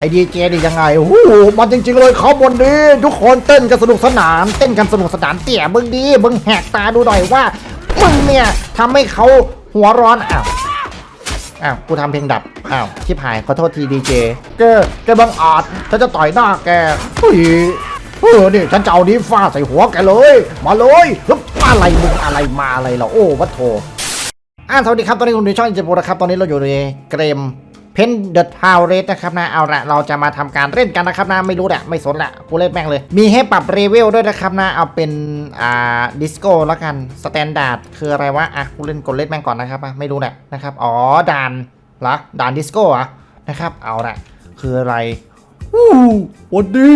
ไอดีเจนี่ยังไงโอ้โหมันจริงๆเลยเขาบนนี้ทุกคนเต้นกันสนุกสนาน เต้นกันสนุกสนานเตี่ยมึงดีมึงแหกตาดูหน่อยว่ามึงเนี่ยทำให้เขาหัวร้อนอ้าวอ้าวกูทำเพลงดับอ้าวชิบหายขอโทษทีดีเจแกแกบังอาจฉันจะต่อยหน้าแกเฮ้ยเออนี่ฉันจะเอานี้ฟาดใส่หัวแกเลย มาเลยแล้วอะไรมึงอะไรมาอะไรเหราโอ้วัดโถอ่าสวัสดีครับตอนนี้คุณดูช่องเจโปนะครับตอนนี้เราอยู่ในเกม เพนเดอะทาวเรสนะครับนะเอาละเราจะมาทำการเล่นกันนะครับนะไม่รู้แหละไม่สนแหละกูเล่นแม่งเลย มีให้ปรับเลเวลด้วยนะครับนะเอาเป็นอ่าดิสโก้แล้วกันสแตนดาร์ดคืออะไรวะอะกูเล่นกดเล่นแม่งก่อนนะครับอะไม่รู้แหละนะครับอ๋อด่านเหรอด่านดิสโก้อะนะครับเอาละคืออะไรอู้วันดี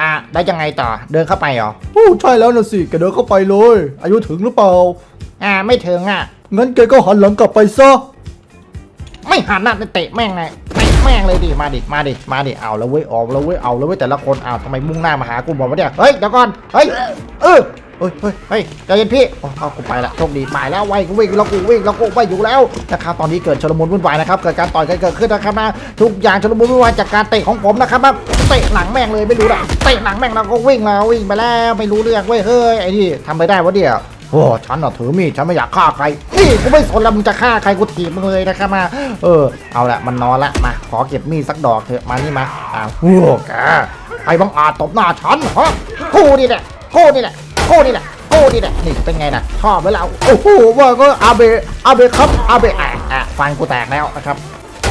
อะได้ยังไงต่อเดินเข้าไปเหรอโอ้ใช่แล้วนะสิแกเดินเข้าไปเลย อายุถึงหรือเปล่าอ่าไม่ถึงอะงั้นแกก็หันหลังกลับไปซะ ไม่หันหน้าเตะแม่งไงเตะแม่งเลยดิมาดิมาดิมาดิเอาแล้วเว้ยเอาแล้วเว้ยเอาแล้วเว้ยแต่ละคนเอาทำไมมุ่งหน้ามาหากูบอกว่าเนี่ยเฮ้ยเดี๋ยวก่อนเฮ้ยเออเฮ้ยเฮ้ยเฮ้ยใจเย็นพี่โอ้เอากูไปละโชคดีไปแล้วไว้กูวิ่งแล้วกูวิ่งแล้วกูไปอยู่แล้วนะครับตอนนี้เกิดชลมุนวุ่นวายนะครับเกิดการต่อยกันเกิดขึ้นนะครับนะทุกอย่างชลมุนวุ่นวายจากการเตะของผมนะครับนะเตะหลังแม่งเลยไม่รู้ละเตะหลังแม่งแล้วก็วิ่งแล้ววิ่งไปแล้วไม่รู้เรื่องเว้ยเฮ้ยไอ้นี่ทำไปได้วะเดี๋ยว โอ้ฉันน่ะถือมีดฉันไม่อยากฆ่าใคร นี่กูไม่สนแล้วมึงจะฆ่าใครกูถีบมึงเลยนะครับมา เออ เอาละมันนอนละมา ขอเก็บมีดสักดอกเถอะมานี่มาอ้าวโอ้แกใครบังอาจตบหน้าฉันฮะกูนี่แหละกูนี่แหละกูนี่แหละกูนี่แหละนี่เป็นไงนะชอบไหมเราโอ้โหว่าก็อาเบอาเบครับอาเบอะอะฟันกูแตกแล้วนะครับ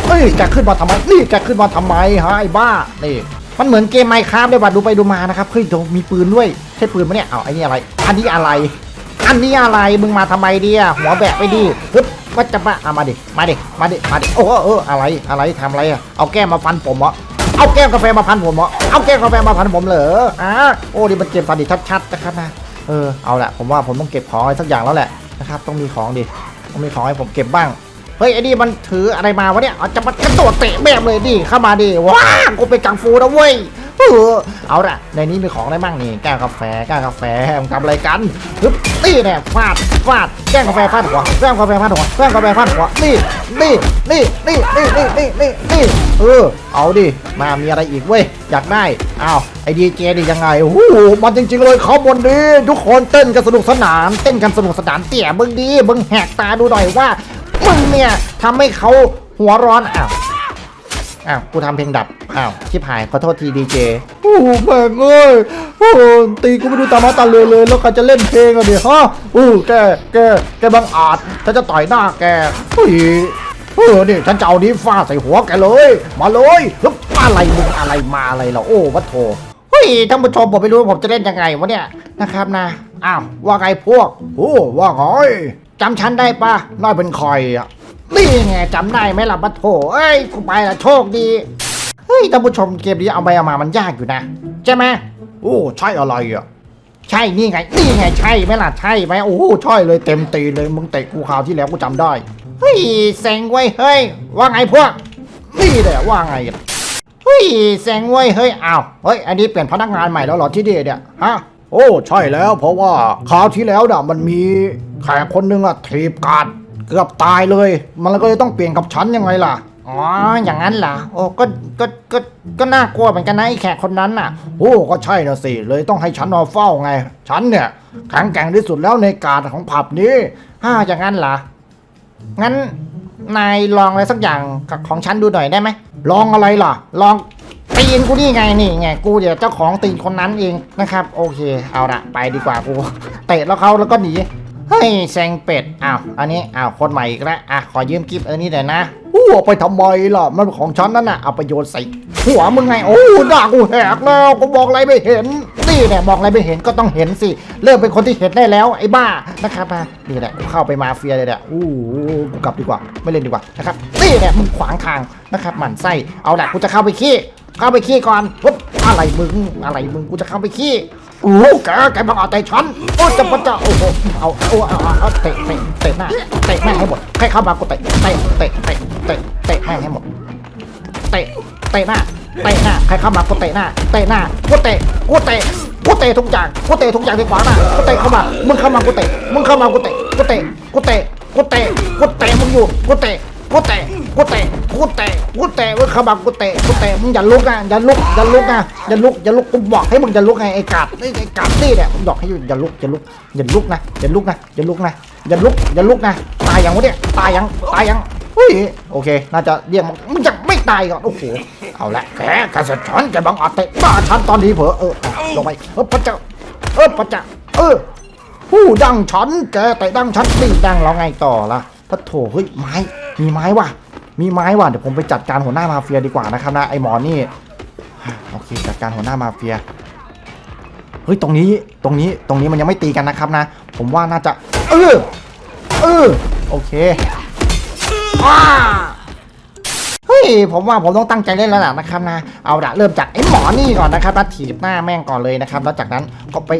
เฮ้ยแกขึ้นมาทำไมนี่แกขึ้นมาทำไมฮะไอ้บ้านี่มันเหมือนเกมไมค์ครับเลยว่ะดูไปดูมานะครับเฮ้ยโดมีปืนด้วยใช่ปืนปะเนี่ยเอาไอ้นี่อะไร อันนี้อะไร อันนี้อะไรมึงมาทำไมเดียหัวแบะไปดิฮึบว่าจะมาเอามาดิมาดิมาดิมาดิโอ้เอออะไรอะไรทำอะไรอะเอาแก้มมาฟันผมเหรอเอาแก้วกาแฟมาพันผมเหรอเอาแก้วกาแฟมาพันผมเหรออะโอ้ดิมันเกมฟันดิชัดๆนะครับนะเออเอาละผมว่าผมต้องเก็บของอะไรสักอย่างแล้วแหละนะครับต้องมีของดิต้องมีของให้ผมเก็บบ้างเฮ้ยไอ้นี่มันถืออะไรมาวะเนี่ยจะมากระโดดเตะแบบเลยดิเข้ามาดิว้าวกูเป็นกังฟูนะเว้ย เอาละในนี้มีของอะไรบ้างนี่แก้วกาแฟแก้วกาแฟมทำอะไรกันฮึบนี่แน่ฟาดฟาดแก้วกาแฟฟาดหัวแก้วกาแฟฟาดหัวแก้วกาแฟฟาดหัวนี่นี่นี่นี่นี่นี่นี่นี่นี่เออเอาดิมามีอะไรอีกเว้ยอยากได้อ้าวไอดีเจนี่ยังไงโอ้โหมันจริงๆเลยเขาบนนี้ทุกคนเต้นกันสนุกสนาน เต้นกันสนุกสนานเตี่ยมึงดีมึงแหกตาดูหน่อยว่ามึงเนี่ยทำให้เขาหัวร้อนอ้าว อ้าว กูทำเพลงดับ อ้าว ชิบหาย ขอโทษทีดีเจ โอ้แม่งเอ้ยโอ้ตีกูไม่ดูตามาตาเรือเลย แล้วใครจะเล่นเพลงอะเนี่ยฮะโอ้แก แก แกบังอาจฉันจะต่อยหน้าแกเฮ้ยเออนี่ฉันจะเอานี้ฟาดใส่หัวแกเลย มาเลย แล้วอะไรมึงอะไรมาอะไรเหราโอ้ วัดโถเฮ้ย ท่านผู้ชมผมไม่รู้ว่าผมจะเล่นยังไงวะเนี่ยนะครับนะ อ้าว ว่าไงพวก โอ้ ว่าไงจำฉันได้ปะนายเป็นใครอะ นี่ไงจำได้ไหมล่ะบัดโถเอ้ยกูไปละโชคดีเฮ้ยท่านผู้ชมเกมนี้เอาไปเอามามันยากอยู่นะ ใช่ไหมโอ้ใช่อะไรอะใช่นี่ไงนี่ไงใช่ไหมล่ะใช่ไหมโอ้โหใช่เลยเต็มตีนเลยมึงเตะกูคราวที่แล้วกูจำได้เฮ้ยเซ็งเว้ยเฮ้ยว่าไงพวกนี่แหละว่าไงอะเฮ้ยเซ็งเว้ยเฮ้ยอ้าวเฮ้ยอันนี้เปลี่ยนพนักงานใหม่แล้วเหรอที่นี่เนี่ยฮะโอ้ใช่แล้วเพราะว่าคราวที่แล้วน่ะมันมีแขกคนหนึงอะทีบการด เกือบตายเลย มันก็เลยต้องเปลี่ยนกับฉันยังไงล่ะ อ๋อ อย่างนั้นเหรอโอ้ก็ก็ ก็ ก็น่ากลัวเหมือนกันนะไอ้แขกคนนั้นน่ะ โอ้ ก็ใช่นะสิ เลยต้องให้ฉันมาเฝ้าไง ฉันเนี่ยแข็งแกร่งที่สุดแล้วในการดของผับนี้ฮ่าอย่างนั้นเหรองั้นนายลองอะไรสักอย่างกับของฉันดูหน่อยได้ไหม ลองอะไรล่ะ ลองตีนกูนี่ไงนี่ไงกูเดี๋ยวเจ้าของตีนคนนั้นเองนะครับ โอเค เอาละไปดีกว่ากู เตะแล้วเขาแล้วก็หนี เฮ้ยแซงเป็ดอ้าวอันนี้อ้าวคนใหม่อีกแล้วอะขอยืมกิฟต์อันนี้หน่อยนะโอ้เอาไปทำไมล่ะมันของฉันนั่นน่ะเอาไปโยนใส่หัวมึงไงโอ้ด่ากูแหกแล้วกูบอกอะไรไม่เห็นนี่แหละบอกอะไรไม่เห็นก็ต้องเห็นสิ เริ่มเป็นคนที่เห็นได้แล้วไอ้บ้านะครับมานี่แหละกูเข้าไปมาเฟียเลยแหละอู้กูกลับดีกว่าไม่เล่นดีกว่านะครับนี่แหละมึงขวางทางนะครับหมั่นไส้เอาแหละกูจะเข้าไปขี้เข้าไปขี้ก่อนปุ๊บอะไรมึงอะไรมึงกูจะเข้าไปขี้ โอ้แกแกบังอาจเตะฉันโอ้จะปะจะโอ้โหเอาเอาเอาเอาเตะเตะเตะหน้าเตะแม่งให้หมดใครเข้ามากูเตะเตะเตะเตะเตะเตะแม่ให้หมดเตะเตะหน้าเตะหน้าใครเข้ามากูเตะหน้าเตะหน้ากูเตะกูเตะกูเตะทุกอย่างกูเตะทุกอย่างที่ขวางหน้ากูเตะเข้ามามึงเข้ามากูเตะมึงเข้ามากูเตะกูเตะกูเตะกูเตะกูเตะมึงอยู่กูเตะกูเตะ กูเตะกูเตะกูเตะเว้ยขบังกูเตะกูเตะมึงอย่าลุกนะอย่าลุกอย่าลุกนะอย่าลุกอย่าลุกกูบอกให้มึงอย่าลุกไงไอ้กาดนี่ไอ้กาดนี่เนี่ยมึงบอกให้อย่าลุกอย่าลุกอย่าลุกนะอย่าลุกนะอย่าลุกนะอย่าลุกอย่าลุกนะตายยังวะเนี่ยตายยังตายยังเฮ้ยโอเค น่าจะเรียกมันมึงจะไม่ตายก่อนโอ้โหเอาละแกกระสันฉันจะบังอาจเตะบ้าฉันตอนนี้เผลอเออลงไปเออพระเจ้าเออพระเจ้าเออผู้ดังฉันแกแต่ดังฉันนี่ดังเราไงต่อล่ะพระโถเฮ้ยไม้มีไม้ว่ะ มีไม้ว่ะเดี๋ยวผมไปจัดการหัวหน้ามาเฟียดีกว่านะครับนะไอหมอนี่โอเคจัดการหัวหน้ามาเฟียเฮ้ยตรงนี้ตรงนี้ตรงนี้มันยังไม่ตีกันนะครับนะ ผมว่าน่าจะเออเออโอเคอ้าเฮ้ยผมว่าผมต้องตั้งใจเล่นแล้วล่ะนะครับนะ เอาละเริ่มจากไอ้หมอนี่ก่อนนะครับแล้วถีบหน้าแม่งก่อนเลยนะครับ แล้วจากนั้นก็ไป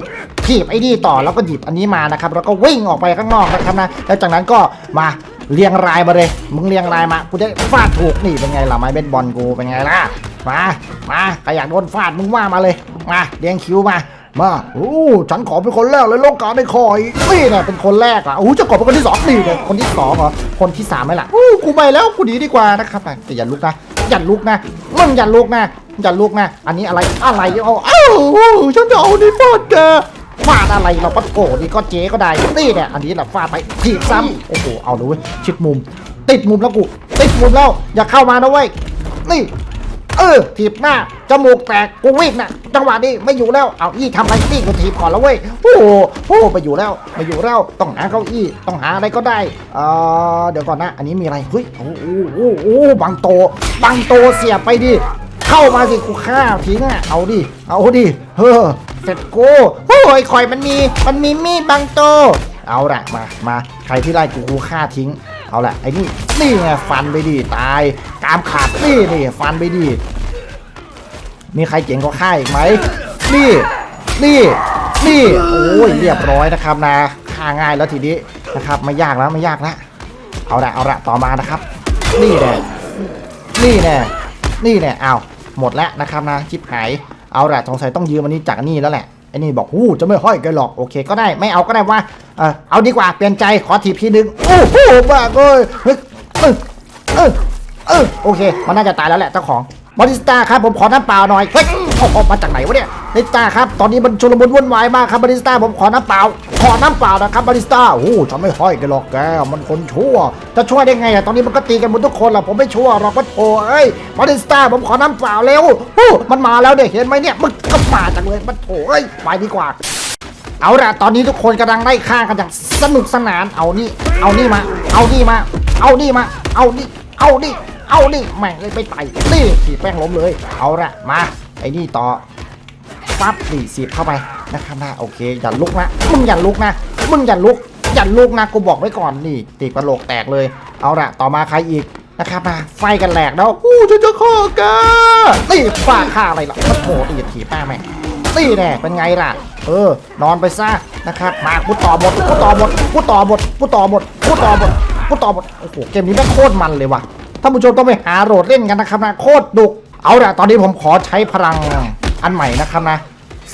ถีบไอ้นี่ต่อแล้วก็หยิบอันนี้มานะครับ แล้วก็วิ่งออกไปข้างนอกนะครับนะ แล้วจากนั้นก็มาเรียงรายมาเลย มึงเรียงรายมา กูจะฟาดถูกนี่เป็นไงล่ะไม้เบสบอลกูเป็นไงล่ะ มา มาใครอยากโดนฟาดมึงว่ามาเลย มาเรียงคิวมา มาโอ้ฉันขอเป็นคนแรกเลยโลกการได้คอยนี่เนี่ยเป็นคนแรกอะโอ้จะขอเป็นคนที่สองนี่เนี่ยคนที่สองเหรอ คนที่สามไหมล่ะอู้กูไปแล้วกูหนีดีกว่านะครับอะแต่อย่าลุกนะ อย่าลุกนะ มึงอย่าลุกนะ อย่าลุกนะ อันนี้อะไร อะไรเอาเอ้าฉันจะเอานี่ฟาดแก ฟาดอะไรเราปัดโกนี่ก็เจ๊ก็ได้นี่เนี่ยอันนี้แหละฟาดไปถีบซ้ำโอ้โหเอาเลยเว้ยชิดมุม ติดมุมแล้วกูติดมุมแล้วอย่าเข้ามานะเว้ยนี่เออถีบหน้าจมูกแตกกูวิ่งนะจังหวะนี้ไม่อยู่แล้วเอาอี้ทำอะไรนี่กูถีบก่อนแล้วเว้ยโอ้โหโอ้โหไปอยู่แล้วไปอยู่แล้วต้องหาเก้าอี้ต้องหาอะไรก็ได้เออเดี๋ยวก่อนนะ อันนี้มีอะไรเฮ้ยโอ้โหโอ้โหโอ้โหบังโต บังโตเสียบไปดิ เข้ามาสิกูฆ่าทิ้งอะเอาดิ เอาดิเฮ้อเสร็จกูโอ้ยคอยมันมีมันมีมีดบังโต เอาละมามาใครที่ไล่กูกูฆ่าทิ้ง เอาละไอ้นี่นี่ไงฟันไปดิตายกามขาดนี่นี่ฟันไปดิมีใครเจ๋งกว่าข้าอีกไหมนี่นี่นี่โอ้ยเรียบร้อยนะครับนะฆ่าง่ายแล้วทีนี้นะครับไม่ยากแล้วไม่ยากแล้วเอาละเอาละต่อมานะครับ นี่แน่นี่แน่นี่แน่เอา หมดแล้วนะครับนะชิปหายเอาละสงสัยต้องยืมอันนี้จากนี่แล้วแหละไอ้นี่บอกหูจะไม่ห้อยกันหรอกโอเคก็ได้ไม่เอาก็ได้ว่าเออเอาดีกว่าเปลี่ยนใจขอถีบทีนึงโอ้โหบ้าเลยเฮ้ยเออเออเออโอเค มันน่าจะตายแล้วแหละเจ้าของ บาริสตาครับผมขอน้ำเปล่าหน่อยเฮ้ยเอาอกมาจากไหนวะเนี่ยบาริสตาครับตอนนี้มันชุลมุนวุ่นวายมากครับบาริสตาผมขอน้ำเปล่า ขอน้ำเปล่านะครับบาริสตาโอ้ฉันไม่ห้อยแกันหรอกแกมันคนชั่ว จะช่วยได้ไงอะตอนนี้มันก็ตีกันหมดทุกคนแหละผมไม่ชั่วหรอกว่าโถเอ้ยบาริสตาผมขอน้ำเปล่าเร็วโอ้มันมาแล้วเนี่ยเห็นไหมเนี่ยมันก็มาจังเลยมันโถเอ้ยไปดีกว่าเอาละตอนนี้ทุกคนกำลังไล่ฆ่ากันอย่างสนุกสนาน เอานี่ เอานี่มา เอานี่มา เอานี่มา เอานี่ เอานี่ เอานี่แม่งเลยไปไต่นี่สีแป้งล้มเลย เอาละมาไอ้นี่ต่อปั๊บนี่สีบเข้าไปนะครับนะโอเคอย่าลุกนะมึงอย่าลุกนะมึงอย่าลุกอย่าลุกนะกูบอกไว้ก่อนนี่ตีกระโหลกแตกเลย เอาละต่อมาใครอีกนะครับนะไฟกันแหลกแล้วอู้ฉันจะฆ่าแกนี่ฟาดฆ่าอะไรล่ะโอ้โหนี่อย่าถีบแป้งแม่งนี่แน่เป็นไงล่ะ เออ นอนไปซะนะครับมากูต่อหมดกูต่อหมดกูต่อหมดกูต่อหมดกูต่อหมดกูต่อหมดโอ้โหเกมนี้แม่งโคตรมันเลยว่ะ ท่านผู้ชมต้องไปหาโหลดเล่นกันนะครับนะโคตรดุเอาละตอนนี้ผมขอใช้พลังอันใหม่นะครับนะ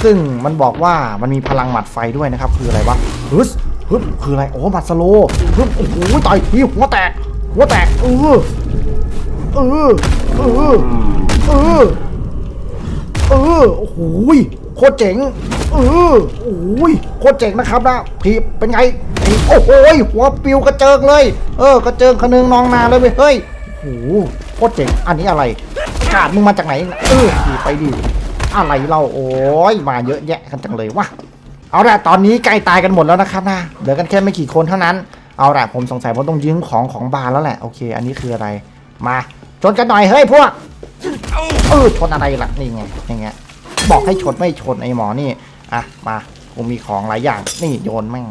ซึ่งมันบอกว่ามันมีพลังหมัดไฟด้วยนะครับ คืออะไรวะฮึสฮึบคืออะไรโอ้หมัดสโลว์ฮึบโอ้โหต่อยทีหัวแตกหัวแตกเออเออเออเออเออโอ้โหโคตรเจ๋งเออโอ้โหยโคตรเจ๋งนะครับนะพีบเป็นไงโอ้โหหัวปิวกระเจิงเลย เออกระเจิงคะนึงนองนาเลยเว้ยเฮ้ย โหโคตรเจ๋งอันนี้อะไรกาดมึงมาจากไหน เออพีบไปดิอะไรเราโอ้ยมาเยอะแยะกันจังเลยวะเอาละตอนนี้ใกล้ตายกันหมดแล้วนะครับนะเหลือกันแค่ไม่กี่คนเท่านั้นเอาละผมสงสัยผมต้องยืมของของบาร์แล้วแหละโอเค อันนี้คืออะไร มาชนกันหน่อยเฮ้ยพวกเออชนอะไรล่ะนี่ไงอย่างเงี้ยบอกให้ชนไม่ชนไอ้หมอนี่อะมากูมีของหลายอย่างนี่โยนแม่ง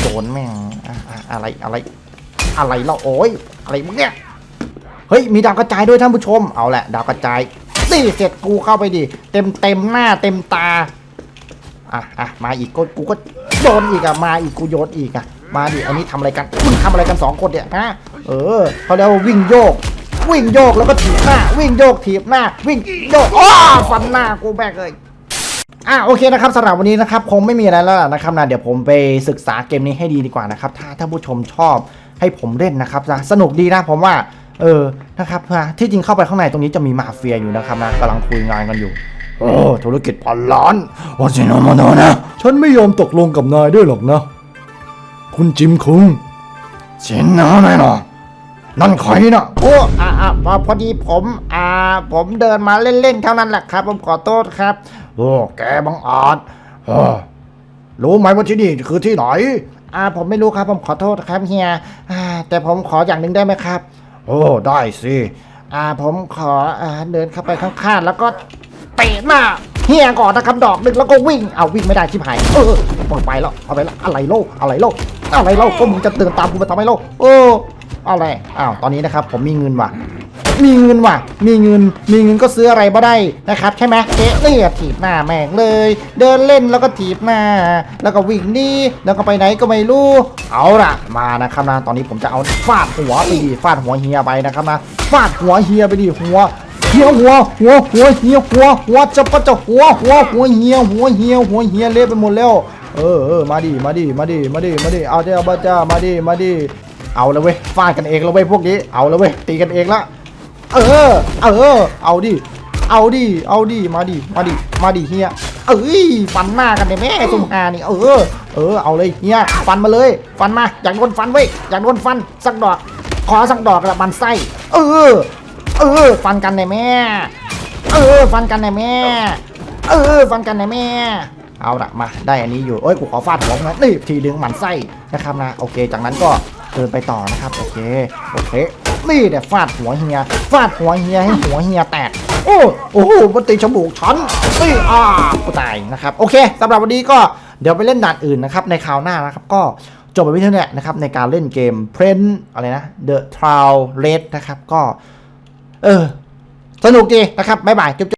โยนแม่งอะอะไรอะไร อะไรเล่าโอ้ยอะไรมึงเนี่ยเฮ้ยมีดาวกระจายด้วยท่านผู้ชมเอาแหละดาวกระจายนี่เสร็จกูเข้าไปดิเต็มเต็มหน้าเต็มตาอะอะมาอีกก็กูก็โยนอีกอะมาอีกกูโยนอีกอะมาดิอันนี้ทำอะไรกันมึงทำอะไรกันสองคนเนี่ยฮะเออเขาเรียกว่าวิ่งโยก วิ่งโยกแล้วก็ถีบหน้า วิ่งโยกถีบหน้า วิ่งโยกอ้อฟันหน้ากูแบกเลยอะโอเคนะครับสำหรับวันนี้นะครับคงไม่มีอะไรแล้วนะครับนะเดี๋ยวผมไปศึกษาเกมนี้ให้ดีดีกว่านะครับถ้าท่านผู้ชมชอบ ให้ผมเล่นนะครับนะสนุกดีนะผมว่าเออนะครับนะที่จริงเข้าไปข้างในตรงนี้จะมีมาเฟียอยู่นะครับนะกำลังคุยงานกันอยู่ โอ้ธุรกิจพันล้านโอ้ชิโนโมโนนะ ฉันไม่ยอมตกลงกับนายด้วยหรอกนะ คุณจิมคุงชินนะนายนะนั่นใครนะโอ้อ่าอ่าพอพอดีผมอ่าผมเดินมาเล่นๆเท่านั้นแหละครับ ผมขอโทษครับ โอ้แกบังอาจรู้ไหมว่าที่นี่คือที่ไหน อ่าผมไม่รู้ครับผมขอโทษครับเฮียอ่าแต่ผมขออย่างหนึ่งได้ไหมครับ โอ้ได้สิอ่าผมขออ่าเดินเข้าไปข้างๆแล้วก็เตะหน้าเฮียก่อนนะครับดอกหนึ่งแล้วก็วิ่งเอาวิ่งไม่ได้ชิบหายเออปล่อยไปแล้วเอาไปแล้วอะไรโลกอะไรโลกอะไรโลกก็มึงจะเดินตามกูมาทำไมโลกโอ้อะไรอ้าวตอนนี้นะครับผมมีเงินว่ะ มีเงินว่ะ มีเงิน มีเงินก็ซื้ออะไรบ่ได้นะครับใช่ไหมเจ๊เนี่ถีบหน้าแม่งเลย เดินเล่นแล้วก็ถีบหน้า แล้วก็วิ่งนี่แล้วก็ไปไหนก็ไม่รู้เอาล่ะมานะครับนะตอนนี้ผมจะเอาฟาดหัวไปดิฟาดหัวเฮียไปนะครับนะฟาดหัวเฮียไปดิหัวเฮียหัวหัวหัวเฮียหัวหัวจะปะจะหัวหัวหัวเฮียหัวเฮียหัวเฮียเละไปหมดแล้วเออเออมาดิมาดิมาดิมาดิมาดิเอาเจ้าบ้าจ้ามาดิมาดิเอาแล้วเว้ยฟาดกันเองแล้วเว้ยพวกนี้เอาแล้วเว้ยตีกันเองละ เออ เออ เอาดิ เอาดิ เอาดิ มาดิ มาดิ มาดิเฮียเอ้ย ฟันหน้ากันเลยแม่สุ่มหานี่ เออ เออ เอาเลยเฮียฟันมาเลย ฟันมา อยากโดนฟันเว้ย อยากโดนฟัน สักดอก ขอสักดอกละมันไส้ เออ เออ ฟันกันเลยแม่ เออ ฟันกันเลยแม่ เออ ฟันกันเลยแม่ เอาละมา ได้อันนี้อยู่ เอ้ย กูขอฟาดหัวมึงนะนี่ทีดึงหมันไส้นะครับนะ โอเค จากนั้นก็เดินไปต่อนะครับ โอเค โอเค นี่เดี๋ยวฟาดหัวเฮีย ฟาดหัวเฮียให้หัวเฮียแตก โอ้โอ้โหมันตีจมูกฉันนี่อ่ากูตายนะครับ โอเคสำหรับวันนี้ก็เดี๋ยวไปเล่นด่านอื่นนะครับ ในคราวหน้านะครับ ก็จบไปเท่านี้นะครับ ในการเล่นเกม p r e n อะไรนะ The Trial Red นะครับ ก็ เออ สนุกดีนะครับ บ๊ายบายจุ๊บ